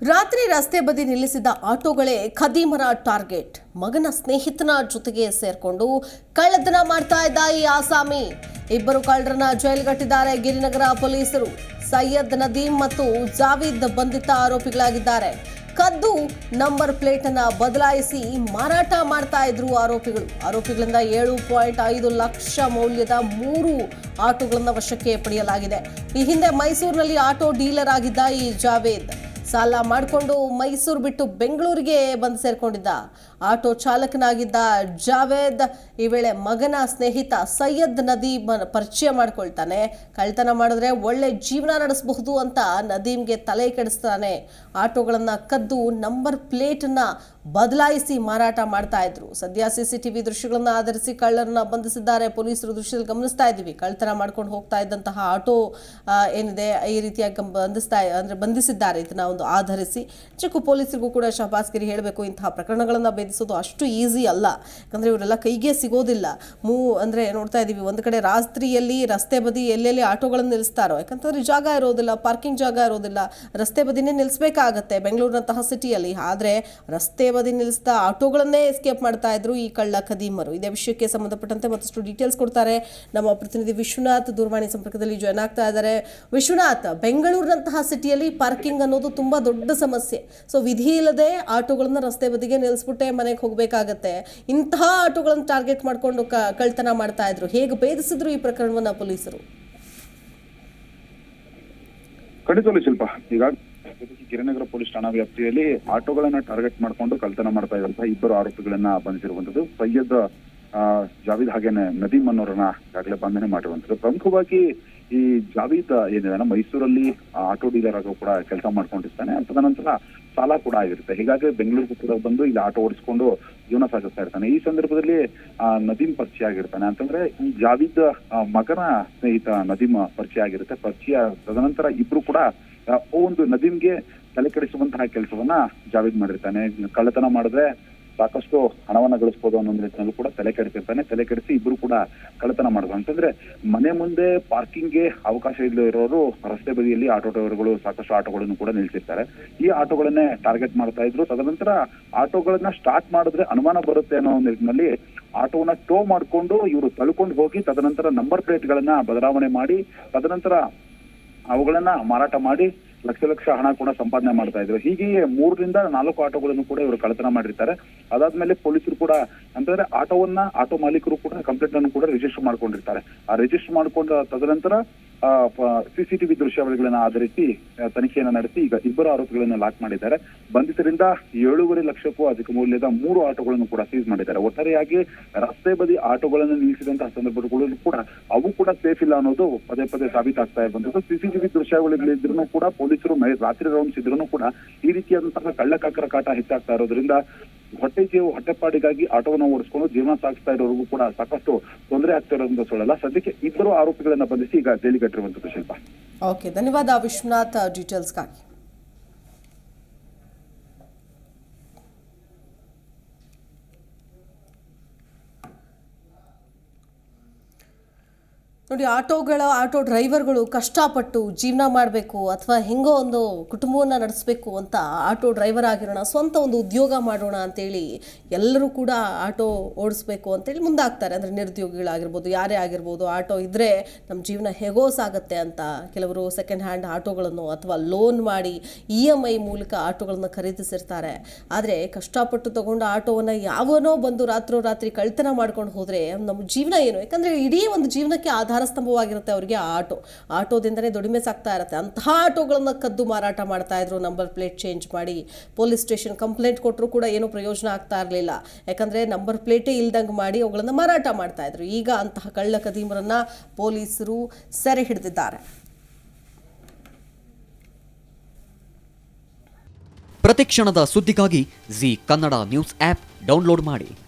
ರಾತ್ರಿ ರಸ್ತೆ ಬದಿ ನಿಲ್ಲಿಸಿದ ಆಟೋಗಳೇ ಖದೀಮರ ಟಾರ್ಗೆಟ್. ಮಗನ ಸ್ನೇಹಿತನ ಜೊತೆಗೆ ಸೇರ್ಕೊಂಡು ಕಳ್ಳತನ ಮಾಡ್ತಾ ಇದ್ದ ಈ ಆಸಾಮಿ. ಇಬ್ಬರು ಕಳ್ಳರನ್ನ ಜೈಲುಗಟ್ಟಿದ್ದಾರೆ. ಗಿರಿನಗರ ಪೊಲೀಸರು ಸೈಯದ್ ನದೀಮ್ ಮತ್ತು ಜಾವೀದ್ ಬಂಧಿತ ಆರೋಪಿಗಳಾಗಿದ್ದಾರೆ. ಕದ್ದು ನಂಬರ್ ಪ್ಲೇಟ್ ಅನ್ನ ಬದಲಾಯಿಸಿ ಮಾರಾಟ ಮಾಡ್ತಾ ಇದ್ರು ಆರೋಪಿಗಳು. ಆರೋಪಿಗಳಿಂದ ಏಳು ಪಾಯಿಂಟ್ ಐದು ಲಕ್ಷ ಮೌಲ್ಯದ ಮೂರು ಆಟೋಗಳನ್ನ ವಶಕ್ಕೆ ಪಡೆಯಲಾಗಿದೆ. ಈ ಹಿಂದೆ ಮೈಸೂರಿನಲ್ಲಿ ಆಟೋ ಡೀಲರ್ ಆಗಿದ್ದ ಈ ಜಾವೇದ್. ಸಾಲ ಮಾಡಿಕೊಂಡು ಮೈಸೂರು ಬಿಟ್ಟು ಬೆಂಗಳೂರಿಗೆ ಬಂದು ಸೇರಿಕೊಂಡಿದ್ದ ಆಟೋ ಚಾಲಕನಾಗಿದ್ದ ಜಾವೇದ್, ಈ ವೇಳೆ ಮಗನ ಸ್ನೇಹಿತ ಸೈಯದ್ ನದೀಮ್ ಪರಿಚಯ ಮಾಡ್ಕೊಳ್ತಾನೆ. ಕಳ್ತನ ಮಾಡಿದ್ರೆ ಒಳ್ಳೆ ಜೀವನ ನಡೆಸಬಹುದು ಅಂತ ನದೀಮ್ಗೆ ತಲೆ ಕೆಡಿಸ್ತಾನೆ. ಆಟೋಗಳನ್ನ ಕದ್ದು ನಂಬರ್ ಪ್ಲೇಟನ್ನು ಬದಲಾಯಿಸಿ ಮಾರಾಟ ಮಾಡ್ತಾ ಇದ್ರು. ಸದ್ಯ ಸಿಸಿಟಿವಿ ದೃಶ್ಯಗಳನ್ನು ಆಧರಿಸಿ ಕಳ್ಳರನ್ನ ಬಂಧಿಸಿದ್ದಾರೆ. ಪೊಲೀಸರು ದೃಶ್ಯದಲ್ಲಿ ಗಮನಿಸ್ತಾ ಇದ್ದೀವಿ. ಕಳ್ತನ ಮಾಡ್ಕೊಂಡು ಹೋಗ್ತಾ ಇದ್ದಂತಹ ಆಟೋ ಏನಿದೆ, ಈ ರೀತಿಯಾಗಿ ಬಂಧಿಸ್ತಾ ಅಂದ್ರೆ ಬಂಧಿಸಿದ್ದಾರೆ. ಇದನ್ನ ಒಂದು ಆಧರಿಸಿ ಚಿಕ್ಕ ಪೊಲೀಸರಿಗೂ ಕೂಡ ಶಹಬಾಸ್ಗಿರಿ ಹೇಳಬೇಕು. ಇಂತಹ ಪ್ರಕರಣಗಳನ್ನು ಭೇದಿಸೋದು ಅಷ್ಟು ಈಸಿ ಅಲ್ಲ. ಯಾಕಂದ್ರೆ ಇವರೆಲ್ಲ ಕೈಗೆ ಸಿಗೋದಿಲ್ಲ. ಮೂ ಅಂದರೆ ನೋಡ್ತಾ ಇದ್ದೀವಿ ಒಂದು ಕಡೆ ರಾತ್ರಿಯಲ್ಲಿ ರಸ್ತೆ ಬದಿ ಎಲ್ಲೆಲ್ಲಿ ಆಟೋಗಳನ್ನು ನಿಲ್ಲಿಸ್ತಾರೋ ಯಾಕಂತಂದರೆ ಜಾಗ ಇರೋದಿಲ್ಲ, ಪಾರ್ಕಿಂಗ್ ಜಾಗ ಇರೋದಿಲ್ಲ, ರಸ್ತೆ ಬದಿನೇ ನಿಲ್ಲಿಸಬೇಕಾಗತ್ತೆ ಬೆಂಗಳೂರಿನಂತಹ ಸಿಟಿಯಲ್ಲಿ. ಆದರೆ ರಸ್ತೆ ಬದಿ ನಿಲ್ಲಿಸ್ತಾ ಆಟೋಗಳನ್ನೇ ಎಸ್ಕೇಪ್ ಮಾಡ್ತಾ ಇದ್ರು ಈ ಕಳ್ಳ ಖದೀಮರು. ಇದೇ ವಿಷಯಕ್ಕೆ ಸಂಬಂಧಪಟ್ಟಂತೆ ಮತ್ತಷ್ಟು ಡೀಟೇಲ್ಸ್ ಕೊಡ್ತಾರೆ. ನಮ್ಮ ಪ್ರತಿನಿಧಿ ವಿಶ್ವನಾಥ್ ದೂರವಾಣಿ ಸಂಪರ್ಕದಲ್ಲಿ ಜಾಯ್ನ್ ಆಗ್ತಾ ಇದ್ದಾರೆ. ವಿಶ್ವನಾಥ್, ಬೆಂಗಳೂರಿನಂತಹ ಸಿಟಿಯಲ್ಲಿ ಪಾರ್ಕಿಂಗ್ ಅನ್ನೋದು ತುಂಬಾ ದೊಡ್ಡ ಸಮಸ್ಯೆ. ಸೊ ವಿಧಿ ಇಲ್ಲದೆ ಆಟೋಗಳನ್ನ ರಸ್ತೆ ಬದಿಗೆ ನಿಲ್ಲಿಸ್ಬಿಟ್ಟೆ ಮನೆಗೆ ಹೋಗಬೇಕಾಗತ್ತೆ. ಇಂತಹ ಆಟೋಗಳನ್ನು ಟಾರ್ಗೆಟ್ ಮಾಡಿಕೊಂಡು ಕಳ್ತನ ಮಾಡ್ತಾ ಇದ್ರು. ಹೇಗೆ ಭೇದಿಸಿದ್ರು ಈ ಪ್ರಕರಣವನ್ನ ಪೊಲೀಸರು? ಖಂಡಿತವಾಗ್ಲೂ ಶಿಲ್ಪ. ಈಗ ಗಿರಿನಗರ ಪೊಲೀಸ್ ಠಾಣಾ ವ್ಯಾಪ್ತಿಯಲ್ಲಿ ಆಟೋಗಳನ್ನ ಟಾರ್ಗೆಟ್ ಮಾಡ್ಕೊಂಡು ಕಳ್ತನ ಮಾಡ್ತಾ ಇರುವಂತಹ ಇಬ್ಬರು ಆರೋಪಿಗಳನ್ನ ಬಂಧಿಸಿರುವಂತದ್ದು ಸೈಯದ್ ಜಾವೀದ್ ಹಾಗೇನೆ ನದೀಮ್ ಅನ್ನೋರನ್ನ ಈಗಾಗಲೇ ಬಂಧನೆ ಮಾಡಿರುವಂತದ್ದು ಪ್ರಮುಖವಾಗಿ ಈ ಜಾವೀದ್ ಏನಿದಾನೆ ಮೈಸೂರಲ್ಲಿ ಆಟೋ ಡೀಲರ್ ಆಗೋ ಕೂಡ ಕೆಲಸ ಮಾಡ್ಕೊಂಡಿರ್ತಾನೆ. ತದನಂತರ ಸಾಲ ಕೂಡ ಆಗಿರುತ್ತೆ. ಹೀಗಾಗಿ ಬೆಂಗಳೂರು ಕೂಡ ಬಂದು ಇಲ್ಲಿ ಆಟೋ ಓಡಿಸ್ಕೊಂಡು ಜೀವನ ಸಾಗಿಸ್ತಾ ಇರ್ತಾನೆ. ಈ ಸಂದರ್ಭದಲ್ಲಿ ಆ, ನದೀಮ್ ಪರಿಚಯ ಆಗಿರ್ತಾನೆ ಅಂತಂದ್ರೆ ಈ ಜಾವೀದ್ ಮಗನ ಸ್ನೇಹಿತ ನದೀಮ್ ಪರಿಚಯ ಆಗಿರುತ್ತೆ ಪರಿಚಯ ತದನಂತರ ಇಬ್ರು ಕೂಡ ಒಂದು ನದೀಮ್ಗೆ ತಲೆ ಕೆಡಿಸುವಂತಹ ಕೆಲಸವನ್ನ ಜಾವೀದ್ ಮಾಡಿರ್ತಾನೆ. ಕಳ್ಳತನ ಮಾಡಿದ್ರೆ ಸಾಕಷ್ಟು ಹಣವನ್ನ ಗಳಿಸ್ಬೋದು ಅನ್ನೋ ನಿಟ್ಟಿನಲ್ಲೂ ಕೂಡ ತಲೆ ಕೆಡಿಸಿರ್ತಾನೆ ತಲೆ ಕೆಡಿಸಿ ಇಬ್ರು ಕೂಡ ಕಳ್ಳತನ ಮಾಡೋದು ಅಂತಂದ್ರೆ ಮನೆ ಮುಂದೆ ಪಾರ್ಕಿಂಗ್ಗೆ ಅವಕಾಶ ಇಲ್ಲದೆ ಇರೋರು ರಸ್ತೆ ಬದಿಯಲ್ಲಿ ಆಟೋ ಡ್ರೈವರ್ಗಳು ಸಾಕಷ್ಟು ಆಟೋಗಳನ್ನು ಕೂಡ ನಿಲ್ಸಿರ್ತಾರೆ. ಈ ಆಟೋಗಳನ್ನೇ ಟಾರ್ಗೆಟ್ ಮಾಡ್ತಾ ಇದ್ರು. ತದನಂತರ ಆಟೋಗಳನ್ನ ಸ್ಟಾರ್ಟ್ ಮಾಡಿದ್ರೆ ಅನುಮಾನ ಬರುತ್ತೆ ಅನ್ನೋ ನಿಟ್ಟಿನಲ್ಲಿ ಆಟೋವನ್ನ ಟೋ ಮಾಡ್ಕೊಂಡು ಇವರು ತಳ್ಕೊಂಡು ಹೋಗಿ ತದನಂತರ ನಂಬರ್ ಪ್ಲೇಟ್ಗಳನ್ನ ಬದಲಾವಣೆ ಮಾಡಿ, ತದನಂತರ ಅವುಗಳನ್ನ ಮಾರಾಟ ಮಾಡಿ ಲಕ್ಷ ಲಕ್ಷ ಹಣ ಕೂಡ ಸಂಪಾದನೆ ಮಾಡ್ತಾ ಇದ್ರು. ಹೀಗೆ ಮೂರರಿಂದ ನಾಲ್ಕು ಆಟೋಗಳನ್ನು ಕೂಡ ಇವರು ಕಳತನ ಮಾಡಿರ್ತಾರೆ. ಅದಾದ್ಮೇಲೆ ಪೊಲೀಸರು ಕೂಡ ಅಂತಂದ್ರೆ ಆಟೋವನ್ನ ಆಟೋ ಮಾಲೀಕರು ಕೂಡ ಕಂಪ್ಲೇಂಟ್ ಅನ್ನು ಕೂಡ ರಿಜಿಸ್ಟರ್ ಮಾಡ್ಕೊಂಡಿರ್ತಾರೆ. ಆ ರಿಜಿಸ್ಟರ್ ಮಾಡ್ಕೊಂಡ ತದನಂತರ ಸಿಸಿಟಿವಿ ದೃಶ್ಯಾವಳಿಗಳನ್ನ ಆಧರಿಸಿ ತನಿಖೆಯನ್ನ ನಡೆಸಿ ಈಗ ಇಬ್ಬರು ಆರೋಪಿಗಳನ್ನ ಲಾಕ್ ಮಾಡಿದ್ದಾರೆ. ಬಂಧಿತರಿಂದ ಏಳೂವರೆ ಲಕ್ಷಕ್ಕೂ ಅಧಿಕ ಮೌಲ್ಯದ ಮೂರು ಆಟೋಗಳನ್ನು ಕೂಡ ಸೀಸ್ ಮಾಡಿದ್ದಾರೆ. ಒಟ್ಟಾರೆಯಾಗಿ ರಸ್ತೆ ಬದಿ ಆಟೋಗಳನ್ನು ನಿಲ್ಲಿಸಿದಂತಹ ಸಂದರ್ಭಗಳಲ್ಲೂ ಕೂಡ ಅವು ಕೂಡ ಸೇಫ್ ಇಲ್ಲ ಅನ್ನೋದು ಪದೇ ಪದೇ ಸಾಬೀತಾಗ್ತಾ ಇರುವಂತದ್ದು ಸಿಸಿಟಿವಿ ದೃಶ್ಯಾವಳಿಗಳಿದ್ರು ಕೂಡ ಪೊಲೀಸರು ರಾತ್ರಿ ರೌಂಡ್ಸ್ ಇದ್ರು ಕೂಡ ಈ ರೀತಿಯಾದಂತಹ ಕಳ್ಳಕಾಕರ ಕಾಟ ಹೆಚ್ಚಾಗ್ತಾ ಇರೋದ್ರಿಂದ ಹೊಟ್ಟೆ ಜೀವ, ಹೊಟ್ಟೆಪಾಡಿಗಾಗಿ ಆಟೋವನ್ನು ಓಡಿಸ್ಕೊಂಡು ಜೀವನ ಸಾಗಿಸ್ತಾ ಇರೋರಿಗೂ ಕೂಡ ಸಾಕಷ್ಟು ತೊಂದರೆ ಆಗ್ತಾ ಇರೋದ್ರಿಂದ ಸುಳ್ಳಲ್ಲ ಸದ್ಯಕ್ಕೆ ಇಬ್ಬರು ಆರೋಪಿಗಳನ್ನ ಬಂಧಿಸಿ ಈಗ ಜೈಲಿಗಟ್ಟಿರುವಂತದ್ದು ಶಿಲ್ಪ. ಓಕೆ ಧನ್ಯವಾದ ವಿಶ್ವನಾಥ್ ಡೀಟೇಲ್ಸ್ಗಾಗಿ ನೋಡಿ, ಆಟೋಗಳ, ಆಟೋ ಡ್ರೈವರ್ಗಳು ಕಷ್ಟಪಟ್ಟು ಜೀವನ ಮಾಡಬೇಕು ಅಥವಾ ಹೆಂಗೋ ಒಂದು ಕುಟುಂಬವನ್ನು ನಡೆಸಬೇಕು ಅಂತ ಆಟೋ ಡ್ರೈವರ್ ಆಗಿರೋಣ, ಸ್ವಂತ ಒಂದು ಉದ್ಯೋಗ ಮಾಡೋಣ ಅಂತೇಳಿ ಎಲ್ಲರೂ ಕೂಡ ಆಟೋ ಓಡಿಸ್ಬೇಕು ಅಂತೇಳಿ ಮುಂದಾಗ್ತಾರೆ. ಅಂದರೆ ನಿರುದ್ಯೋಗಿಗಳಾಗಿರ್ಬೋದು, ಯಾರೇ ಆಗಿರ್ಬೋದು, ಆಟೋ ಇದ್ದರೆ ನಮ್ಮ ಜೀವನ ಹೇಗೋ ಸಾಗುತ್ತೆ ಅಂತ ಕೆಲವರು ಸೆಕೆಂಡ್ ಹ್ಯಾಂಡ್ ಆಟೋಗಳನ್ನು ಅಥವಾ ಲೋನ್ ಮಾಡಿ ಇ ಎಂ ಐ ಮೂಲಕ ಆಟೋಗಳನ್ನು ಖರೀದಿಸಿರ್ತಾರೆ. ಆದರೆ ಕಷ್ಟಪಟ್ಟು ತಗೊಂಡು ಆಟೋವನ್ನು ಯಾವನೋ ಬಂದು ರಾತ್ರೋರಾತ್ರಿ ಕಳ್ತನ ಮಾಡ್ಕೊಂಡು ಹೋದರೆ ನಮ್ಮ ಜೀವನ ಏನು? ಯಾಕಂದರೆ ಇಡೀ ಒಂದು ಜೀವನಕ್ಕೆ ಆಧಾರ ಸ್ತಂಭವಾಗಿರುತ್ತೆ ಅವರಿಗೆ ಆಟೋ. ಆಟೋದಿಂದನೇ ದುಡಿಮೆ ಸಾಕ್ತಾ ಇರುತ್ತೆ. ಅಂತಹ ಆಟೋಗಳನ್ನು ಕದ್ದು ಮಾರಾಟ ಮಾಡ್ತಾ ಇದ್ರು, ನಂಬರ್ ಪ್ಲೇಟ್ ಚೇಂಜ್ ಮಾಡಿ, ಪೊಲೀಸ್ ಸ್ಟೇಷನ್ ಕಂಪ್ಲೇಂಟ್ ಕೊಟ್ಟರು ಕೂಡ ಏನೂ ಪ್ರಯೋಜನ ಆಗ್ತಾ ಇರಲಿಲ್ಲ. ಯಾಕಂದರೆ ನಂಬರ್ ಪ್ಲೇಟೇ ಇಲ್ದಂಗೆ ಮಾಡಿ ಅವುಗಳನ್ನು ಮಾರಾಟ ಮಾಡ್ತಾ ಇದ್ರು. ಈಗ ಅಂತಹ ಕಳ್ಳ ಕದೀಮರನ್ನು ಪೊಲೀಸರು ಸೆರೆ ಹಿಡಿದಿದ್ದಾರೆ. ಪ್ರತಿಕ್ಷಣದ ಸುದ್ದಿಗಾಗಿ Zee Kannada news app download ಮಾಡಿ.